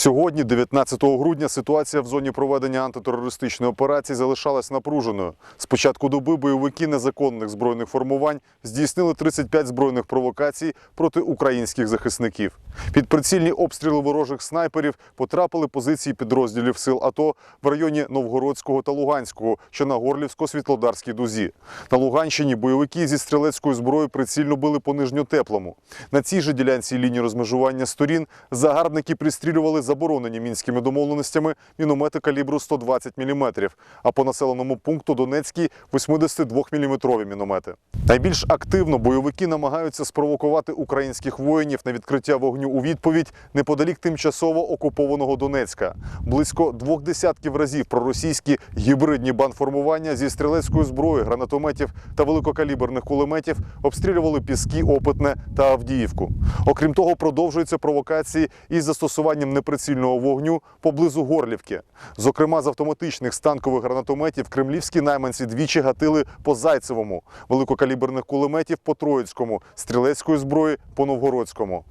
Сьогодні, 19 грудня, ситуація в зоні проведення антитерористичної операції залишалась напруженою. З початку доби бойовики незаконних збройних формувань здійснили 35 збройних провокацій проти українських захисників. Під прицільні обстріли ворожих снайперів потрапили позиції підрозділів сил АТО в районі Новгородського та Луганського, що на Горлівсько-Світлодарській дузі. На Луганщині бойовики зі стрілецькою зброєю прицільно били по нижньотеплому. На цій же ділянці лінії розмежування сторін загарбники пристрілювали заборонені мінськими домовленостями міномети калібру 120 мм, а по населеному пункту Донецький 82-мм міномети. Найбільш активно бойовики намагаються спровокувати українських воїнів на відкриття вогню у відповідь неподалік тимчасово окупованого Донецька. Близько двох десятків разів проросійські гібридні бандформування зі стрілецької зброї, гранатометів та великокаліберних кулеметів обстрілювали Піски, Опитне та Авдіївку. Окрім того, продовжуються провокації із застосуванням неприцільного вогню поблизу Горлівки. Зокрема, з автоматичних станкових гранатометів кремлівські найманці двічі гатили по Зайцевому, великокаліберних кулеметів по Троїцькому, стрілецької зброї по Новгородському.